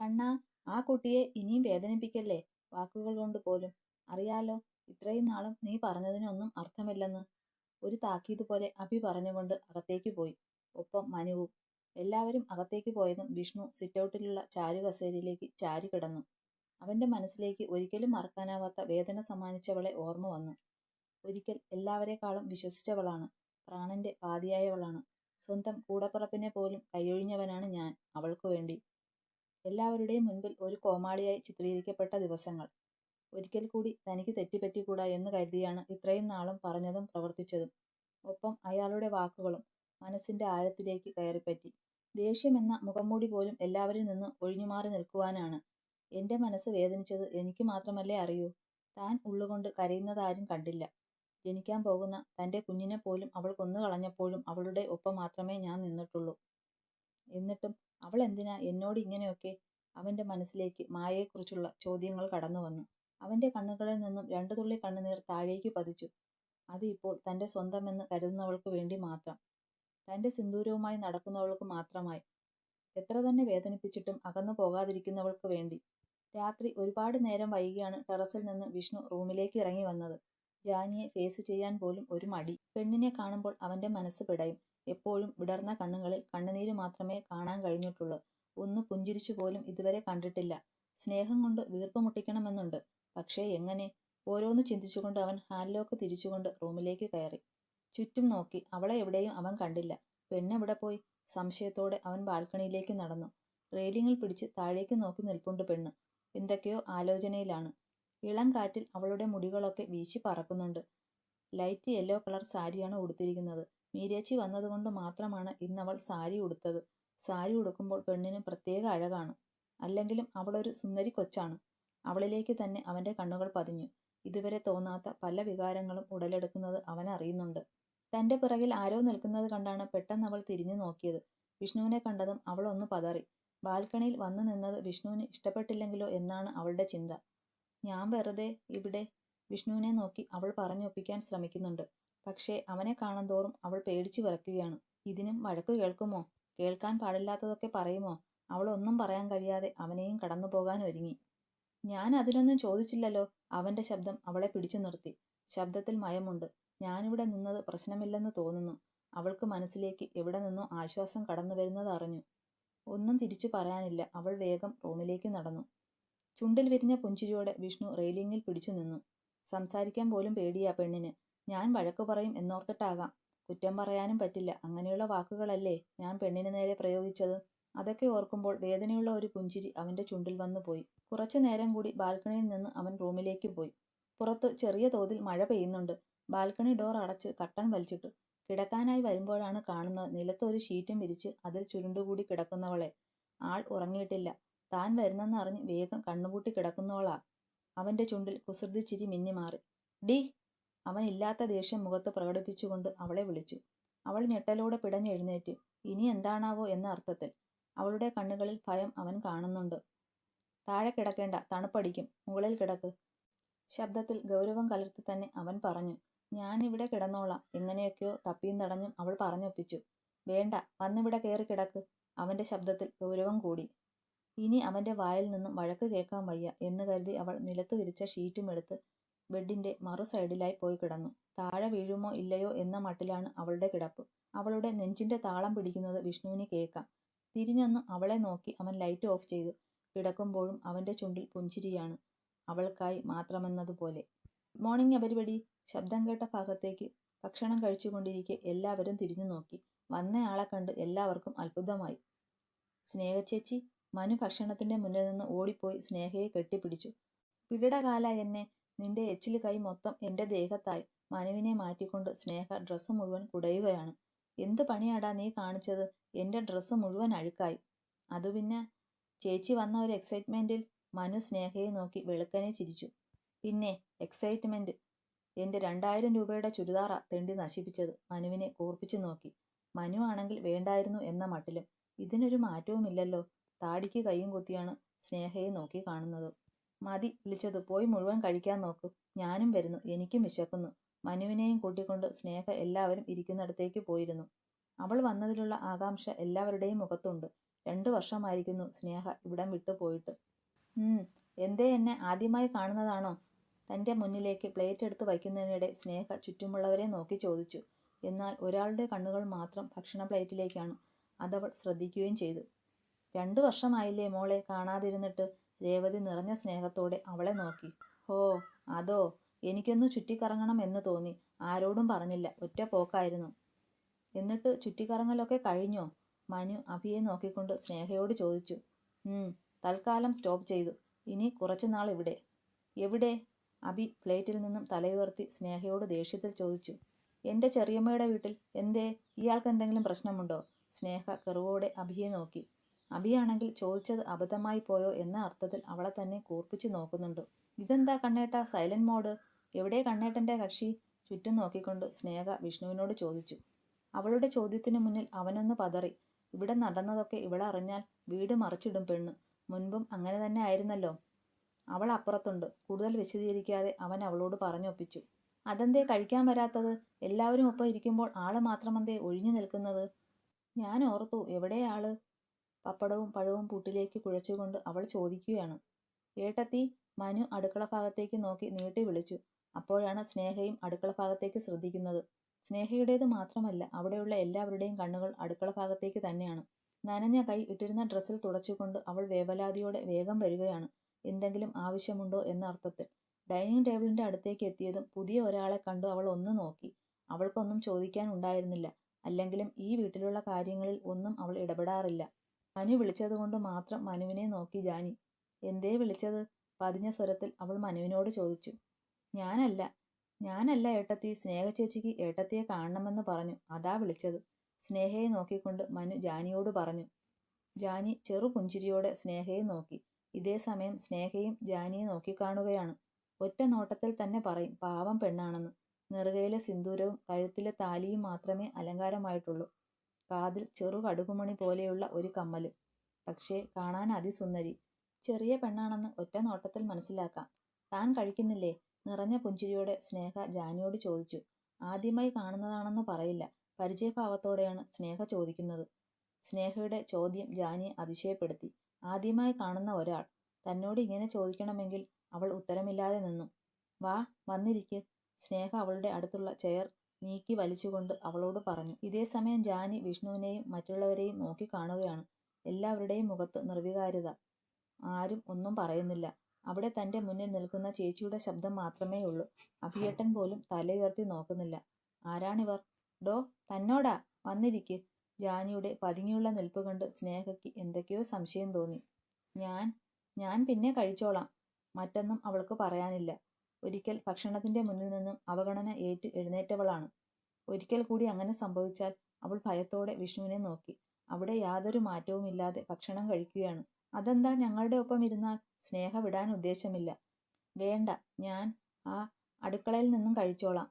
കണ്ണാ ആ കുട്ടിയെ ഇനിയും വേദനിപ്പിക്കല്ലേ? വാക്കുകൾ കൊണ്ട് പോലും. അറിയാലോ ഇത്രയും നാളും നീ പറഞ്ഞതിനൊന്നും അർത്ഥമില്ലെന്ന്. ഒരു താക്കീത് പോലെ അഭി പറഞ്ഞുകൊണ്ട് അകത്തേക്ക് പോയി. ഒപ്പം മനുവും. എല്ലാവരും അകത്തേക്ക് പോയതും വിഷ്ണു സിറ്റൗട്ടിലുള്ള ചാരുകസേരയിലേക്ക് ചാരി കിടന്നു. അവന്റെ മനസ്സിലേക്ക് ഒരിക്കലും മറക്കാനാവാത്ത വേദന സമ്മാനിച്ചവളെ ഓർമ്മ വന്നു. ഒരിക്കൽ എല്ലാവരെക്കാളും വിശ്വസിച്ചവളാണ്. പ്രാണന്റെ പാതിയായവളാണ്. സ്വന്തം കൂടപ്പിറപ്പിനെ പോലും കൈയൊഴിഞ്ഞവനാണ് ഞാൻ. അവൾക്കു വേണ്ടി. എല്ലാവരുടെയും മുൻപിൽ ഒരു കോമാളിയായി ചിത്രീകരിക്കപ്പെട്ട ദിവസങ്ങൾ. ഒരിക്കൽ കൂടി തനിക്ക് തെറ്റുപറ്റിക്കൂടാ എന്ന് കരുതിയാണ് ഇത്രയും നാളും പറഞ്ഞതും പ്രവർത്തിച്ചതും. ഒപ്പം അയാളുടെ വാക്കുകളും മനസ്സിന്റെ ആഴത്തിലേക്ക് കയറിപ്പറ്റി. ദേഷ്യമെന്ന മുഖംമൂടി പോലും എല്ലാവരിൽ നിന്ന് ഒഴിഞ്ഞുമാറി നിൽക്കുവാനാണ്. എന്റെ മനസ്സ് വേദനിച്ചത് എനിക്ക് മാത്രമല്ലേ അറിയൂ. താൻ ഉള്ളുകൊണ്ട് കരയുന്നതാരും കണ്ടില്ല. ജനിക്കാൻ പോകുന്ന തന്റെ കുഞ്ഞിനെ പോലും അവൾ കൊന്നു കളഞ്ഞപ്പോഴും അവളുടെ ഒപ്പം മാത്രമേ ഞാൻ നിന്നിട്ടുള്ളൂ. എന്നിട്ടും അവൾ എന്തിനാ എന്നോട് ഇങ്ങനെയൊക്കെ അവന്റെ മനസ്സിലേക്ക് മായയെക്കുറിച്ചുള്ള ചോദ്യങ്ങൾ കടന്നു വന്നു. അവന്റെ കണ്ണുകളിൽ നിന്നും രണ്ടു തുള്ളി കണ്ണുനീർ താഴേക്ക് പതിച്ചു. അത് ഇപ്പോൾ തന്റെ സ്വന്തമെന്ന് കരുതുന്നവൾക്ക് വേണ്ടി മാത്രം. തന്റെ സിന്ദൂരവുമായി നടക്കുന്നവൾക്ക് മാത്രമായി. എത്ര തന്നെ വേദനിപ്പിച്ചിട്ടും അകന്നു പോകാതിരിക്കുന്നവൾക്ക് വേണ്ടി. രാത്രി ഒരുപാട് നേരം വൈകിയാണ് ടെറസിൽ നിന്ന് വിഷ്ണു റൂമിലേക്ക് ഇറങ്ങി വന്നത്. ജാനിയെ ഫേസ് ചെയ്യാൻ പോലും ഒരു മടി. പെണ്ണിനെ കാണുമ്പോൾ അവന്റെ മനസ്സ് പിടയും. എപ്പോഴും വിടർന്ന കണ്ണുകളിൽ കണ്ണുനീര് മാത്രമേ കാണാൻ കഴിഞ്ഞിട്ടുള്ളൂ. ഒന്ന് പുഞ്ചിരിച്ചു പോലും ഇതുവരെ കണ്ടിട്ടില്ല. സ്നേഹം കൊണ്ട് വീർപ്പ് മുട്ടിക്കണമെന്നുണ്ട്. പക്ഷേ എങ്ങനെ? ഓരോന്ന് ചിന്തിച്ചുകൊണ്ട് അവൻ ഹാലിലോക്ക് തിരിച്ചുകൊണ്ട് റൂമിലേക്ക് കയറി. ചുറ്റും നോക്കി അവളെ എവിടെയും അവൻ കണ്ടില്ല. പെണ്ണെവിടെ പോയി? സംശയത്തോടെ അവൻ ബാൽക്കണിയിലേക്ക് നടന്നു. റെയിലിങ്ങിൽ പിടിച്ച് താഴേക്ക് നോക്കി നിൽപ്പുണ്ട് പെണ്ണ്. എന്തൊക്കെയോ ആലോചനയിലാണ്. ഇളം കാറ്റിൽ അവളുടെ മുടികളൊക്കെ വീശി പറക്കുന്നുണ്ട്. ലൈറ്റ് യെല്ലോ കളർ സാരിയാണ് ഉടുത്തിരിക്കുന്നത്. മീരേച്ചി വന്നതുകൊണ്ട് മാത്രമാണ് ഇന്നവൾ സാരി ഉടുത്തത്. സാരി ഉടുക്കുമ്പോൾ പെണ്ണിന് പ്രത്യേക അഴകാണ്. അല്ലെങ്കിലും അവളൊരു സുന്ദരി കൊച്ചാണ്. അവളിലേക്ക് തന്നെ അവന്റെ കണ്ണുകൾ പതിഞ്ഞു. ഇതുവരെ തോന്നാത്ത പല വികാരങ്ങളും ഉടലെടുക്കുന്നത് അവൻ അറിയുന്നുണ്ട്. തന്റെ പിറകിൽ ആരോ നിൽക്കുന്നത് കണ്ടാണ് പെട്ടെന്ന് അവൾ തിരിഞ്ഞു നോക്കിയത്. വിഷ്ണുവിനെ കണ്ടതും അവൾ ഒന്ന് പതറി. ബാൽക്കണിയിൽ വന്നു നിന്നത് വിഷ്ണുവിന് ഇഷ്ടപ്പെട്ടില്ലെങ്കിലോ എന്നാണ് അവളുടെ ചിന്ത. ഞാൻ വെറുതെ ഇവിടെ? വിഷ്ണുവിനെ നോക്കി അവൾ പറഞ്ഞൊപ്പിക്കാൻ ശ്രമിക്കുന്നുണ്ട്. പക്ഷേ അവനെ കാണുന്തോറും അവൾ പേടിച്ചു വിറയ്ക്കുകയാണ് ഇതിനും വഴക്കു കേൾക്കുമോ? കേൾക്കാൻ പാടില്ലാത്തതൊക്കെ പറയുമോ? അവൾ ഒന്നും പറയാൻ കഴിയാതെ അവനെയും കടന്നു പോകാൻ ഒരുങ്ങി. ഞാൻ അതിനൊന്നും ചോദിച്ചില്ലല്ലോ. അവന്റെ ശബ്ദം അവളെ പിടിച്ചു നിർത്തി. ശബ്ദത്തിൽ മയമുണ്ട്. ഞാനിവിടെ നിന്നത് പ്രശ്നമില്ലെന്ന് തോന്നുന്നു. അവൾക്ക് മനസ്സിലേക്ക് എവിടെ നിന്നോ ആശ്വാസം കടന്നു വരുന്നത് അറിഞ്ഞു. ഒന്നും തിരിച്ചു പറയാനില്ല. അവൾ വേഗം റൂമിലേക്ക് നടന്നു. ചുണ്ടിൽ വിരിഞ്ഞ പുഞ്ചിരിയോടെ വിഷ്ണു റെയിലിങ്ങിൽ പിടിച്ചു നിന്നു. സംസാരിക്കാൻ പോലും പേടിയാ പെണ്ണിന്. ഞാൻ വഴക്കു പറയും എന്നോർത്തിട്ടാകാം. കുറ്റം പറയാനും പറ്റില്ല. അങ്ങനെയുള്ള വാക്കുകളല്ലേ ഞാൻ പെണ്ണിനു നേരെ പ്രയോഗിച്ചത്. അതൊക്കെ ഓർക്കുമ്പോൾ വേദനയുള്ള ഒരു പുഞ്ചിരി അവന്റെ ചുണ്ടിൽ വന്നു പോയി. കുറച്ചു നേരം കൂടി ബാൽക്കണിയിൽ നിന്ന് അവൻ റൂമിലേക്ക് പോയി. പുറത്ത് ചെറിയ തോതിൽ മഴ പെയ്യുന്നുണ്ട്. ബാൽക്കണി ഡോർ അടച്ച് കർട്ടൻ വലിച്ചിട്ടു. കിടക്കാനായി വരുമ്പോഴാണ് കാണുന്നത് നിലത്ത് ഒരു ഷീറ്റും വിരിച്ച് അതിൽ ചുരുണ്ടുകൂടി കിടക്കുന്നവളെ. ആൾ ഉറങ്ങിയിട്ടില്ല. താൻ വരുന്നെന്ന് അറിഞ്ഞ് വേഗം കണ്ണുപൂട്ടി കിടക്കുന്നവളാ. അവന്റെ ചുണ്ടിൽ കുസൃതി ചിരി മിന്നിമാറി. ഡി അവൻ ഇല്ലാത്ത ദേഷ്യം മുഖത്ത് പ്രകടിപ്പിച്ചുകൊണ്ട് അവളെ വിളിച്ചു. അവൾ ഞെട്ടലോടെ പിടഞ്ഞെഴുന്നേറ്റ് ഇനി എന്താണാവോ എന്ന അർത്ഥത്തിൽ അവളുടെ കണ്ണുകളിൽ ഭയം അവൻ കാണുന്നുണ്ട്. താഴെ കിടക്കേണ്ട തണുപ്പടിക്കും മുകളിൽ കിടക്ക്. ശബ്ദത്തിൽ ഗൗരവം കലർത്തി തന്നെ അവൻ പറഞ്ഞു ഞാൻ ഇവിടെ കിടന്നോളാം എങ്ങനെയൊക്കെയോ തപ്പിയും തടഞ്ഞും അവൾ പറഞ്ഞൊപ്പിച്ചു. വേണ്ട വന്നിവിടെ കയറി കിടക്ക് അവന്റെ ശബ്ദത്തിൽ ഗൗരവം കൂടി. ഇനി അവന്റെ വായിൽ നിന്നും വഴക്ക് കേൾക്കാൻ വയ്യ എന്ന് കരുതി അവൾ നിലത്ത് വിരിച്ച ഷീറ്റും എടുത്ത് ബെഡിന്റെ മറു സൈഡിലായി പോയി കിടന്നു. താഴെ വീഴുമോ ഇല്ലയോ എന്ന മട്ടിലാണ് അവളുടെ കിടപ്പ്. അവളുടെ നെഞ്ചിന്റെ താളം പിടിക്കുന്നത് വിഷ്ണുവിന് കേൾക്കാം. തിരിഞ്ഞൊന്ന് അവളെ നോക്കി അവൻ ലൈറ്റ് ഓഫ് ചെയ്തു. കിടക്കുമ്പോഴും അവന്റെ ചുണ്ടിൽ പുഞ്ചിരിയാണ്. അവൾക്കായി മാത്രമെന്നതുപോലെ. മോർണിംഗ് എവരിബഡി ശബ്ദം കേട്ട ഭാഗത്തേക്ക് ഭക്ഷണം കഴിച്ചുകൊണ്ടിരിക്കെ എല്ലാവരും തിരിഞ്ഞു നോക്കി. വന്നയാളെ കണ്ട് എല്ലാവർക്കും അത്ഭുതമായി. സ്നേഹച്ചേച്ചി മനു ഭക്ഷണത്തിന്റെ മുന്നിൽ നിന്ന് ഓടിപ്പോയി സ്നേഹയെ കെട്ടിപ്പിടിച്ചു. പിടിടകാല എന്നെ. നിന്റെ എച്ചിൽ കൈ മൊത്തം എന്റെ ദേഹത്തായി. മനുവിനെ മാറ്റിക്കൊണ്ട് സ്നേഹ ഡ്രസ്സ് മുഴുവൻ കുടയുകയാണ്. എന്ത് പണിയാടാ നീ കാണിച്ചത്? എന്റെ ഡ്രസ്സ് മുഴുവൻ അഴുക്കായി. അത് പിന്നെ ചേച്ചി വന്ന ഒരു എക്സൈറ്റ്മെന്റിൽ മനു സ്നേഹയെ നോക്കി വെളുക്കനെ ചിരിച്ചു. പിന്നെ എക്സൈറ്റ്മെന്റ് എന്റെ രണ്ടായിരം രൂപയുടെ ചുരിദാറ തെണ്ടി നശിപ്പിച്ചത്. മനുവിനെ കൂർപ്പിച്ചു നോക്കി. മനു ആണെങ്കിൽ വേണ്ടായിരുന്നു എന്ന മട്ടിലും. ഇതിനൊരു മാറ്റവുമില്ലല്ലോ. താടിക്ക് കയ്യും കുത്തിയാണ് സ്നേഹയെ നോക്കി കാണുന്നത്. മതി വിളിച്ചത്. പോയി മുഴുവൻ കഴിക്കാൻ നോക്കൂ. ഞാനും വരുന്നു. എനിക്കും വിശക്കുന്നു. മനുവിനെയും കൂട്ടിക്കൊണ്ട് സ്നേഹ എല്ലാവരും ഇരിക്കുന്നിടത്തേക്ക് പോയിരുന്നു. അവൾ വന്നതിലുള്ള ആകാംക്ഷ എല്ലാവരുടെയും മുഖത്തുണ്ട്. രണ്ടു വർഷമായിരിക്കുന്നു സ്നേഹ ഇവിടം വിട്ടു പോയിട്ട്. ഉം എന്തേ എന്നെ ആദ്യമായി കാണുന്നതാണോ? തന്റെ മുന്നിലേക്ക് പ്ലേറ്റ് എടുത്ത് വയ്ക്കുന്നതിനിടെ സ്നേഹ ചുറ്റുമുള്ളവരെ നോക്കി ചോദിച്ചു. എന്നാൽ ഒരാളുടെ കണ്ണുകൾ മാത്രം ഭക്ഷണ പ്ലേറ്റിലേക്കാണ്. അതവൾ ശ്രദ്ധിക്കുകയും ചെയ്തു. രണ്ടു വർഷമായില്ലേ മോളെ കാണാതിരുന്നിട്ട്? രേവതി നിറഞ്ഞ സ്നേഹത്തോടെ അവളെ നോക്കി. ഹോ അതോ എനിക്കൊന്ന് ചുറ്റിക്കറങ്ങണം എന്ന് തോന്നി. ആരോടും പറഞ്ഞില്ല. ഒറ്റ പോക്കായിരുന്നു. എന്നിട്ട് ചുറ്റിക്കറങ്ങലൊക്കെ കഴിഞ്ഞോ? മനു അഭിയെ നോക്കിക്കൊണ്ട് സ്നേഹയോട് ചോദിച്ചു. തൽക്കാലം സ്റ്റോപ്പ് ചെയ്തു. ഇനി കുറച്ചുനാൾ ഇവിടെ. എവിടെ? അഭി പ്ലേറ്റിൽ നിന്നും തലയുയർത്തി സ്നേഹയോട് ദേഷ്യത്തിൽ ചോദിച്ചു. എന്റെ ചെറിയമ്മയുടെ വീട്ടിൽ. എന്തേ? ഇയാൾക്ക് എന്തെങ്കിലും പ്രശ്നമുണ്ടോ? സ്നേഹ കെറുവോടെ അഭിയെ നോക്കി. അഭിയാണെങ്കിൽ ചോദിച്ചത് അബദ്ധമായി പോയോ എന്ന അർത്ഥത്തിൽ അവളെ തന്നെ കൂർപ്പിച്ചു നോക്കുന്നുണ്ട്. ഇതെന്താ കണ്ണേട്ട സൈലന്റ് മോഡ്? എവിടെ കണ്ണേട്ടന്റെ കക്ഷി? ചുറ്റും നോക്കിക്കൊണ്ട് സ്നേഹ വിഷ്ണുവിനോട് ചോദിച്ചു. അവളുടെ ചോദ്യത്തിന് മുന്നിൽ അവനൊന്ന് പതറി. ഇവിടെ നടന്നതൊക്കെ ഇവിടെ അറിഞ്ഞാൽ വീട് മറിച്ചിടും പെണ്ണ്. മുൻപും അങ്ങനെ തന്നെ ആയിരുന്നല്ലോ. അവൾ അപ്പുറത്തുണ്ട്. കൂടുതൽ വിശദീകരിക്കാതെ അവൻ അവളോട് പറഞ്ഞൊപ്പിച്ചു. അതെന്തേ കഴിക്കാൻ വരാത്തത്? എല്ലാവരും ഒപ്പം ഇരിക്കുമ്പോൾ ആൾ മാത്രമെന്തേ ഒഴിഞ്ഞു നിൽക്കുന്നത്? ഞാൻ ഓർത്തു എവിടെ ആൾ പപ്പടവും പഴവും പുട്ടിലേക്ക് കുഴച്ചുകൊണ്ട് അവൾ ചോദിക്കുകയാണ്. ഏട്ടത്തി മനു അടുക്കള ഭാഗത്തേക്ക് നോക്കി നീട്ടി വിളിച്ചു. അപ്പോഴാണ് സ്നേഹയും അടുക്കള ഭാഗത്തേക്ക് ശ്രദ്ധിക്കുന്നത്. സ്നേഹയുടേത് മാത്രമല്ല അവിടെയുള്ള എല്ലാവരുടെയും കണ്ണുകൾ അടുക്കള ഭാഗത്തേക്ക് തന്നെയാണ്. നനഞ്ഞ കൈ ഇട്ടിരുന്ന ഡ്രസ്സിൽ തുടച്ചുകൊണ്ട് അവൾ വേവലാതിയോടെ വേഗം വരികയാണ്. എന്തെങ്കിലും ആവശ്യമുണ്ടോ എന്ന അർത്ഥത്തിൽ. ഡൈനിങ് ടേബിളിന്റെ അടുത്തേക്ക് എത്തിയതും പുതിയ ഒരാളെ കണ്ടു അവൾ ഒന്ന് നോക്കി. അവൾക്കൊന്നും ചോദിക്കാൻ ഉണ്ടായിരുന്നില്ല. അല്ലെങ്കിലും ഈ വീട്ടിലുള്ള കാര്യങ്ങളിൽ ഒന്നും അവൾ ഇടപെടാറില്ല. മനു വിളിച്ചതുകൊണ്ട് മാത്രം മനുവിനെ നോക്കി ജാനി. എന്തേ വിളിച്ചത്? പതിഞ്ഞ സ്വരത്തിൽ അവൾ മനുവിനോട് ചോദിച്ചു. ഞാനല്ല ഞാനല്ല ഏട്ടത്തി സ്നേഹ ചേച്ചിക്ക് ഏട്ടത്തിയെ കാണണമെന്ന് പറഞ്ഞു. അതാ വിളിച്ചത്. സ്നേഹയെ നോക്കിക്കൊണ്ട് മനു ജാനിയോട് പറഞ്ഞു. ജാനി ചെറു പുഞ്ചിരിയോടെ സ്നേഹയെ നോക്കി. ഇതേ സമയം സ്നേഹയും ജാനിയെ നോക്കിക്കാണുകയാണ് ഒറ്റ നോട്ടത്തിൽ തന്നെ പറയും പാവം പെണ്ണാണെന്ന്. നെറുകയിലെ സിന്ദൂരവും കഴുത്തിലെ താലിയും മാത്രമേ അലങ്കാരമായിട്ടുള്ളൂ. കാതിൽ ചെറു കടുകുമണി പോലെയുള്ള ഒരു കമ്മലും. പക്ഷേ കാണാൻ അതിസുന്ദരി. ചെറിയ പെണ്ണാണെന്ന് ഒറ്റ നോട്ടത്തിൽ മനസ്സിലാക്കാം. താൻ കഴിക്കുന്നില്ലേ? നിറഞ്ഞ പുഞ്ചിരിയോടെ സ്നേഹ ജാനിയോട് ചോദിച്ചു. ആദ്യമായി കാണുന്നതാണെന്ന് പറയില്ല. പരിചയഭാവത്തോടെയാണ് സ്നേഹ ചോദിക്കുന്നത്. സ്നേഹയുടെ ചോദ്യം ജാനിയെ അതിശയപ്പെടുത്തി. ആദ്യമായി കാണുന്ന ഒരാൾ. തന്നോട് ഇങ്ങനെ ചോദിക്കണമെങ്കിൽ അവൾ ഉത്തരമില്ലാതെ നിന്നു. വാ വന്നിരിക്ക്. സ്നേഹ അവളുടെ അടുത്തുള്ള ചെയർ നീക്കി വലിച്ചുകൊണ്ട് അവളോട് പറഞ്ഞു ഇതേ സമയം ജാനി വിഷ്ണുവിനെയും മറ്റുള്ളവരെയും നോക്കി കാണുകയാണ്. എല്ലാവരുടെയും മുഖത്ത് നിർവികാര്യത ആരും ഒന്നും പറയുന്നില്ല. അവിടെ തന്റെ മുന്നിൽ നിൽക്കുന്ന ചേച്ചിയുടെ ശബ്ദം മാത്രമേ ഉള്ളൂ. അഭിയേട്ടൻ പോലും തലയുയർത്തി നോക്കുന്നില്ല. ആരാണിവർ? ഡോ തന്നോടാ വന്നിരിക്ക് ജാനിയുടെ പതുങ്ങിയുള്ള നിൽപ്പ് കണ്ട് സ്നേഹയ്ക്ക് എന്തൊക്കെയോ സംശയം തോന്നി. ഞാൻ ഞാൻ പിന്നെ കഴിച്ചോളാം. മറ്റൊന്നും അവൾക്ക് പറയാനില്ല. ഒരിക്കൽ ഭക്ഷണത്തിന്റെ മുന്നിൽ നിന്നും അവഗണന ഏറ്റു എഴുന്നേറ്റവളാണ്. ഒരിക്കൽ കൂടി അങ്ങനെ സംഭവിച്ചാൽ അവൾ ഭയത്തോടെ വിഷ്ണുവിനെ നോക്കി. അവിടെ യാതൊരു മാറ്റവുമില്ലാതെ ഭക്ഷണം കഴിക്കുകയാണ്. അതെന്താ ഞങ്ങളുടെ ഒപ്പം ഇരുന്നാൽ സ്നേഹ വിടാൻ ഉദ്ദേശമില്ല. വേണ്ട ഞാൻ ആ അടുക്കളയിൽ നിന്നും കഴിച്ചോളാം.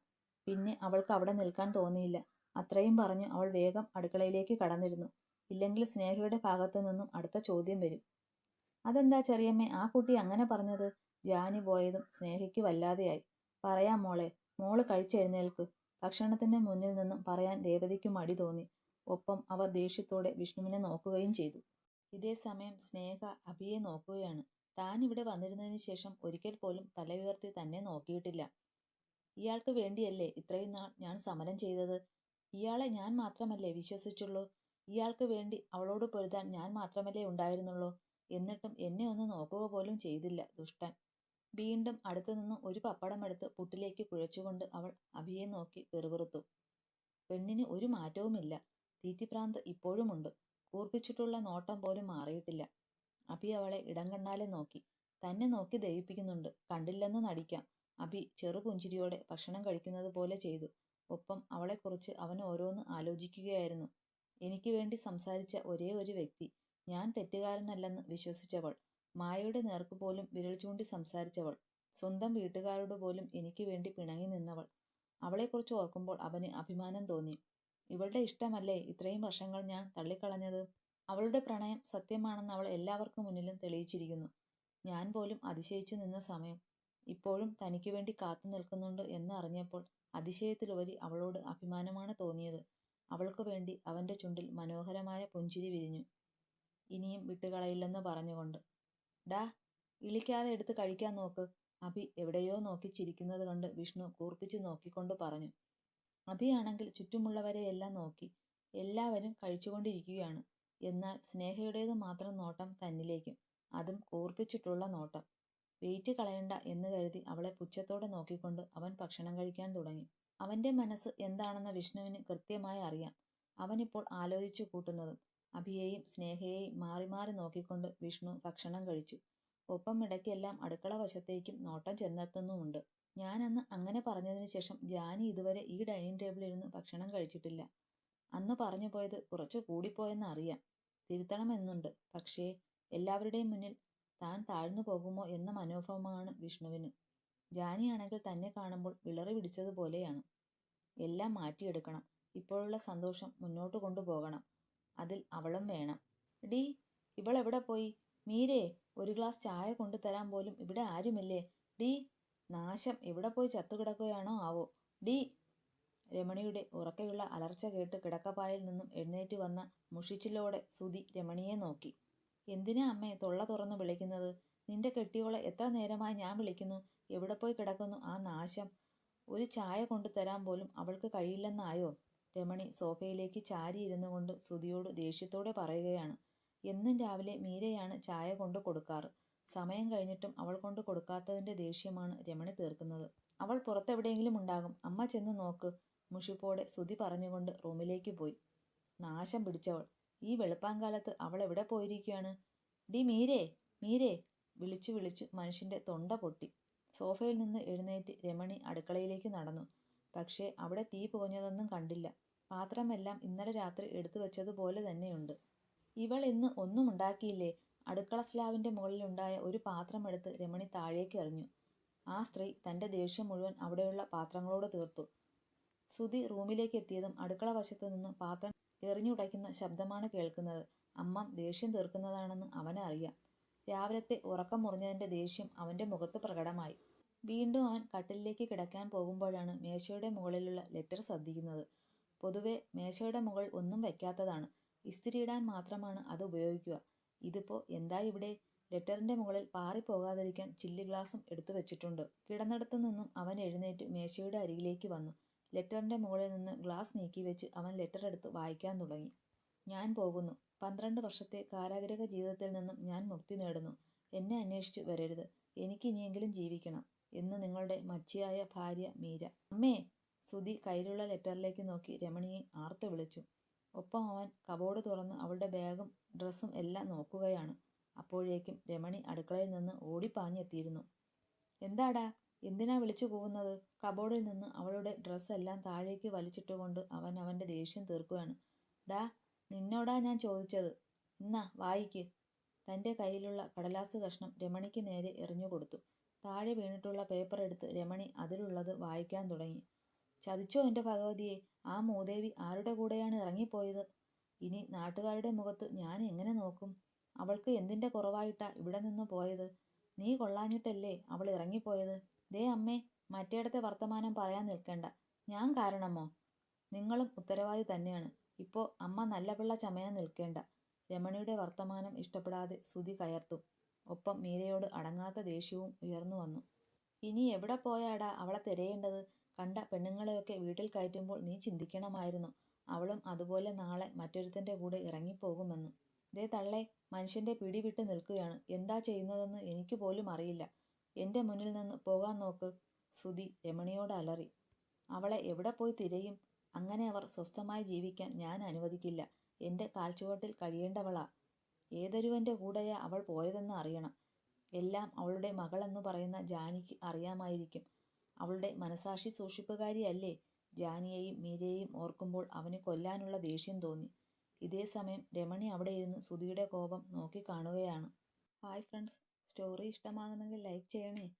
പിന്നെ അവൾക്ക് അവിടെ നിൽക്കാൻ തോന്നിയില്ല. അത്രയും പറഞ്ഞു അവൾ വേഗം അടുക്കളയിലേക്ക് കടന്നിരുന്നു. ഇല്ലെങ്കിൽ സ്നേഹയുടെ ഭാഗത്തു നിന്നും അടുത്ത ചോദ്യം വരും. അതെന്താ ചെറിയമ്മേ ആ കുട്ടി അങ്ങനെ പറഞ്ഞത്? ജാനി പോയതും സ്നേഹയ്ക്ക് വല്ലാതെയായി. പറയാം മോളെ മോൾ കഴിച്ചെഴുന്നേൽക്ക്. ഭക്ഷണത്തിന്റെ മുന്നിൽ നിന്നും പറയാൻ രേവതിക്ക് മടി തോന്നി. ഒപ്പം അവർ ദേഷ്യത്തോടെ വിഷ്ണുവിനെ നോക്കുകയും ചെയ്തു. ഇതേ സമയം സ്നേഹ അഭിയെ നോക്കുകയാണ്. താൻ ഇവിടെ വന്നിരുന്നതിന് ശേഷം ഒരിക്കൽ പോലും തല ഉയർത്തി തന്നെ നോക്കിയിട്ടില്ല. ഇയാൾക്ക് വേണ്ടിയല്ലേ ഇത്രയും നാൾ ഞാൻ സമരം ചെയ്തത്? ഇയാളെ ഞാൻ മാത്രമല്ലേ വിശ്വസിച്ചുള്ളൂ? ഇയാൾക്ക് വേണ്ടി അവളോട് പൊരുതാൻ ഞാൻ മാത്രമല്ലേ ഉണ്ടായിരുന്നുള്ളൂ? എന്നിട്ടും എന്നെ ഒന്ന് നോക്കുക പോലും ചെയ്തില്ല ദുഷ്ടൻ. വീണ്ടും അടുത്തു നിന്ന് ഒരു പപ്പടമെടുത്ത് പുട്ടിലേക്ക് കുഴച്ചുകൊണ്ട് അവൾ അഭിയെ നോക്കി പെറുപെറുത്തു പെണ്ണിന് ഒരു മാറ്റവുമില്ല. തീറ്റിപ്രാന്ത് ഇപ്പോഴുമുണ്ട്. കൂർപ്പിച്ചിട്ടുള്ള നോട്ടം പോലും മാറിയിട്ടില്ല. അഭി അവളെ ഇടം കണ്ണാലെ നോക്കി. തന്നെ നോക്കി ദയിപ്പിക്കുന്നുണ്ട് കണ്ടില്ലെന്ന് നടിക്കാം. അഭി ചെറുപുഞ്ചിരിയോടെ ഭക്ഷണം കഴിക്കുന്നത് പോലെ ചെയ്തു. ഒപ്പം അവളെക്കുറിച്ച് അവൻ ഓരോന്ന് ആലോചിക്കുകയായിരുന്നു. എനിക്ക് വേണ്ടി സംസാരിച്ച ഒരേ ഒരു വ്യക്തി. ഞാൻ തെറ്റുകാരനല്ലെന്ന് വിശ്വസിച്ചവൾ. മായയുടെ നേർക്ക് പോലും വിരൽ ചൂണ്ടി സംസാരിച്ചവൾ. സ്വന്തം വീട്ടുകാരോട് പോലും എനിക്ക് വേണ്ടി പിണങ്ങി നിന്നവൾ. അവളെക്കുറിച്ച് ഓർക്കുമ്പോൾ അവന് അഭിമാനം തോന്നി. ഇവളുടെ ഇഷ്ടമല്ലേ? ഇത്രയും വർഷങ്ങൾ ഞാൻ തള്ളിക്കളഞ്ഞത്? അവളുടെ പ്രണയം സത്യമാണെന്ന് അവൾ എല്ലാവർക്കും മുന്നിലും തെളിയിച്ചിരിക്കുന്നു. ഞാൻ പോലും അതിശയിച്ചു നിന്ന സമയം ഇപ്പോഴും തനിക്ക് വേണ്ടി കാത്തു നിൽക്കുന്നുണ്ട് എന്ന് അറിഞ്ഞപ്പോൾ അതിശയത്തിലുപരി അവളോട് അഭിമാനമാണ് തോന്നിയത്. അവൾക്ക് വേണ്ടി അവന്റെ ചുണ്ടിൽ മനോഹരമായ പുഞ്ചിരി വിരിഞ്ഞു. ഇനിയും വിട്ടുകളയില്ലെന്ന് പറഞ്ഞുകൊണ്ട് ഡാ ഇളിക്കാതെ എടുത്ത് കഴിക്കാൻ നോക്ക്. അഭി എവിടെയോ നോക്കി ചിരിക്കുന്നത് കണ്ട് വിഷ്ണു കൂർപ്പിച്ച് നോക്കിക്കൊണ്ട് പറഞ്ഞു. അഭിയാണെങ്കിൽ ചുറ്റുമുള്ളവരെയെല്ലാം നോക്കി എല്ലാവരും കഴിച്ചുകൊണ്ടിരിക്കുകയാണ്. എന്നാൽ സ്നേഹയുടേത് മാത്രം നോട്ടം തന്നിലേക്കും അതും കൂർപ്പിച്ചിട്ടുള്ള നോട്ടം. വെയിറ്റ് കളയണ്ട എന്ന് കരുതി അവളെ പുച്ഛത്തോടെ നോക്കിക്കൊണ്ട് അവൻ ഭക്ഷണം കഴിക്കാൻ തുടങ്ങി. അവന്റെ മനസ്സ് എന്താണെന്ന് വിഷ്ണുവിന് കൃത്യമായി അറിയാം. അവനിപ്പോൾ ആലോചിച്ചു കൂട്ടുന്നതും അഭിയെയും സ്നേഹയെയും മാറി മാറി നോക്കിക്കൊണ്ട് വിഷ്ണു ഭക്ഷണം കഴിച്ചു. ഒപ്പം ഇടയ്ക്കെല്ലാം അടുക്കള വശത്തേക്കും നോട്ടം ചെന്നെത്തുന്നുമുണ്ട്. ഞാനന്ന് അങ്ങനെ പറഞ്ഞതിന് ശേഷം ജാനി ഇതുവരെ ഈ ഡൈനിങ് ടേബിളിൽ ഇരുന്ന് ഭക്ഷണം കഴിച്ചിട്ടില്ല. അന്ന് പറഞ്ഞു പോയത് കുറച്ചു കൂടിപ്പോയെന്ന് അറിയാം. തിരുത്തണമെന്നുണ്ട്. പക്ഷേ എല്ലാവരുടെയും മുന്നിൽ താൻ താഴ്ന്നു പോകുമോ എന്ന മനോഭാവമാണ് വിഷ്ണുവിന്. ജാനിയാണെങ്കിൽ തന്നെ കാണുമ്പോൾ വിളറി പിടിച്ചതുപോലെയാണ്. എല്ലാം മാറ്റിയെടുക്കണം. ഇപ്പോഴുള്ള സന്തോഷം മുന്നോട്ട് കൊണ്ടുപോകണം. അതിൽ അവളും വേണം. ഡി ഇവൾ എവിടെ പോയി? മീരേ ഒരു ഗ്ലാസ് ചായ കൊണ്ടുതരാൻ പോലും ഇവിടെ ആരുമില്ലേ? ഡി നാശം എവിടെ പോയി ചത്തുകിടക്കുകയാണോ ആവോ? ഡി രമണിയുടെ ഉറക്കെയുള്ള അലർച്ച കേട്ട് കിടക്കപ്പായിൽ നിന്നും എഴുന്നേറ്റ് വന്ന മുഷിച്ചിലോടെ സുതി രമണിയെ നോക്കി. എന്തിനാ അമ്മേ തൊള്ള തുറന്നു വിളിക്കുന്നത്? നിന്റെ കെട്ടിയോളെ എത്ര നേരമായി ഞാൻ വിളിക്കുന്നു? എവിടെ പോയി കിടക്കുന്നു ആ നാശം? ഒരു ചായ കൊണ്ടു തരാൻ പോലും അവൾക്ക് കഴിയില്ലെന്നായോ? രമണി സോഫയിലേക്ക് ചാരിയിരുന്നു കൊണ്ട് സുതിയോട് ദേഷ്യത്തോടെ പറയുകയാണ് എന്നും രാവിലെ മീരയാണ് ചായ കൊണ്ട് കൊടുക്കാറ്. സമയം കഴിഞ്ഞിട്ടും അവൾ കൊണ്ട് കൊടുക്കാത്തതിന്റെ ദേഷ്യമാണ് രമണി തീർക്കുന്നത്. അവൾ പുറത്തെവിടെയെങ്കിലും ഉണ്ടാകും. അമ്മ ചെന്ന് നോക്ക്. മുഷിപ്പോടെ സുതി പറഞ്ഞുകൊണ്ട് റൂമിലേക്ക് പോയി. നാശം പിടിച്ചവൾ. ഈ വെളുപ്പാങ്കാലത്ത് അവൾ എവിടെ പോയിരിക്കുകയാണ്? ഡി മീരേ മീരേ വിളിച്ചു വിളിച്ചു മനുഷ്യന്റെ തൊണ്ട പൊട്ടി. സോഫയിൽ നിന്ന് എഴുന്നേറ്റ് രമണി അടുക്കളയിലേക്ക് നടന്നു. പക്ഷേ അവിടെ തീ പുകഞ്ഞതൊന്നും കണ്ടില്ല. പാത്രമെല്ലാം ഇന്നലെ രാത്രി എടുത്തു വെച്ചതുപോലെ തന്നെയുണ്ട്. ഇവൾ ഇന്ന് ഒന്നും ഉണ്ടാക്കിയില്ലേ? അടുക്കള സ്ലാവിന്റെ മുകളിലുണ്ടായ ഒരു പാത്രമെടുത്ത് രമണി താഴേക്ക് എറിഞ്ഞു. ആ സ്ത്രീ തന്റെ ദേഷ്യം മുഴുവൻ അവിടെയുള്ള പാത്രങ്ങളോട് തീർത്തു. സുധി റൂമിലേക്ക് എത്തിയതും അടുക്കള വശത്ത് നിന്ന് പാത്രം എറിഞ്ഞുടയ്ക്കുന്ന ശബ്ദമാണ് കേൾക്കുന്നത്. അമ്മ ദേഷ്യം തീർക്കുന്നതാണെന്ന് അവനറിയാം. രാവിലത്തെ ഉറക്കം മുറിഞ്ഞതിന്റെ ദേഷ്യം അവന്റെ മുഖത്ത് പ്രകടമായി. വീണ്ടും അവൻ കട്ടിലിലേക്ക് കിടക്കാൻ പോകുമ്പോഴാണ് മേശയുടെ മുകളിലുള്ള ലെറ്റർ ശ്രദ്ധിക്കുന്നത്. പൊതുവെ മേശയുടെ മുകൾ ഒന്നും വയ്ക്കാത്തതാണ്. ഇസ്തിരിയിടാൻ മാത്രമാണ് അത് ഉപയോഗിക്കുക. ഇതിപ്പോ എന്താ ഇവിടെ? ലെറ്ററിന്റെ മുകളിൽ പാറിപ്പോകാതിരിക്കാൻ ചില്ലി ഗ്ലാസും എടുത്തു വെച്ചിട്ടുണ്ട്. കിടന്നിടത്തു നിന്നും അവൻ എഴുന്നേറ്റ് മേശയുടെ അരികിലേക്ക് വന്നു. ലെറ്ററിന്റെ മുകളിൽ നിന്ന് ഗ്ലാസ് നീക്കി വെച്ച് അവൻ ലെറ്റർ എടുത്ത് വായിക്കാൻ തുടങ്ങി. ഞാൻ പോകുന്നു. പന്ത്രണ്ട് വർഷത്തെ കാരാഗ്രഹ ജീവിതത്തിൽ നിന്നും ഞാൻ മുക്തി നേടുന്നു. എന്നെ അന്വേഷിച്ച് വരരുത്. എനിക്ക് ഇനിയെങ്കിലും ജീവിക്കണം. എന്ന് നിങ്ങളുടെ മച്ചിയായ ഭാര്യ മീര. അമ്മേ സുധി കയ്യിലുള്ള ലെറ്ററിലേക്ക് നോക്കി രമണിയെ ആർത്തു വിളിച്ചു. ഒപ്പം അവൻ കബോർഡ് തുറന്ന് അവളുടെ ബാഗും ഡ്രസ്സും എല്ലാം നോക്കുകയാണ്. അപ്പോഴേക്കും രമണി അടുക്കളയിൽ നിന്ന് ഓടിപ്പാഞ്ഞെത്തിയിരുന്നു. എന്താടാ എന്തിനാ വിളിച്ചു പോകുന്നത്? കബോർഡിൽ നിന്ന് അവളുടെ ഡ്രസ്സെല്ലാം താഴേക്ക് വലിച്ചിട്ടുകൊണ്ട് അവൻ അവന്റെ ദേഷ്യം തീർക്കുകയാണ്. ഡാ നിന്നോടാ ഞാൻ ചോദിച്ചത്. എന്നാ വായിക്ക്. തന്റെ കയ്യിലുള്ള കടലാസ് കഷ്ണം രമണിക്ക് നേരെ എറിഞ്ഞു കൊടുത്തു താഴെ വീണിട്ടുള്ള പേപ്പർ എടുത്ത് രമണി അതിലുള്ളത് വായിക്കാൻ തുടങ്ങി. ചതിച്ചോ എന്റെ ഭഗവതിയെ? ആ മൂദേവി ആരുടെ കൂടെയാണ് ഇറങ്ങിപ്പോയത്? ഇനി നാട്ടുകാരുടെ മുഖത്ത് ഞാൻ എങ്ങനെ നോക്കും? അവൾക്ക് എന്തിന്റെ കുറവായിട്ടാ ഇവിടെ നിന്ന് പോയത്? നീ കൊള്ളാഞ്ഞിട്ടല്ലേ അവൾ ഇറങ്ങിപ്പോയത്? ദേ അമ്മേ മറ്റേടത്തെ വർത്തമാനം പറയാൻ നിൽക്കണ്ട. ഞാൻ കാരണമോ? നിങ്ങളും ഉത്തരവാദി തന്നെയാണ്. ഇപ്പോ അമ്മ നല്ല പിള്ള ചമയാൻ നിൽക്കേണ്ട. രമണിയുടെ വർത്തമാനം ഇഷ്ടപ്പെടാതെ സുതി കയർത്തു. ഒപ്പം മീരയോട് അടങ്ങാത്ത ദേഷ്യവും ഉയർന്നു വന്നു. ഇനി എവിടെ പോയാടാ അവളെ തിരയേണ്ടത്? കണ്ട പെണ്ണുങ്ങളെയൊക്കെ വീട്ടിൽ കയറ്റുമ്പോൾ നീ ചിന്തിക്കണമായിരുന്നു. അവളും അതുപോലെ നാളെ മറ്റൊരുത്തന്റെ കൂടെ ഇറങ്ങിപ്പോകുമെന്ന്. ദേ തള്ളെ മനുഷ്യന്റെ പിടി വിട്ട് നിൽക്കുകയാണ്. എന്താ ചെയ്യുന്നതെന്ന് എനിക്ക് പോലും അറിയില്ല. എന്റെ മുന്നിൽ നിന്ന് പോകാൻ നോക്ക്. സുധി രമണിയോട് അലറി. അവളെ എവിടെ പോയി തിരയും? അങ്ങനെ അവർ സ്വസ്ഥമായി ജീവിക്കാൻ ഞാൻ അനുവദിക്കില്ല. എന്റെ കാൽച്ചുവട്ടിൽ കഴിയേണ്ടവളാ. ഏതൊരുവന്റെ കൂടെയാ അവൾ പോയതെന്ന് അറിയണം. എല്ലാം അവളുടെ മകളെന്നു പറയുന്ന ജാനിക്ക് അറിയാമായിരിക്കും. അവളുടെ മനസാക്ഷി സൂക്ഷിപ്പുകാരിയല്ലേ? ജാനിയെയും മീരയെയും ഓർക്കുമ്പോൾ അവന് കൊല്ലാനുള്ള ദേഷ്യം തോന്നി. ഇതേ സമയം രമണി അവിടെ ഇരുന്ന് സുധിയുടെ കോപം നോക്കി കാണുകയാണ്. Hi friends. സ്റ്റോറി ഇഷ്ടമാകുന്നെങ്കിൽ ലൈക്ക് ചെയ്യണേ.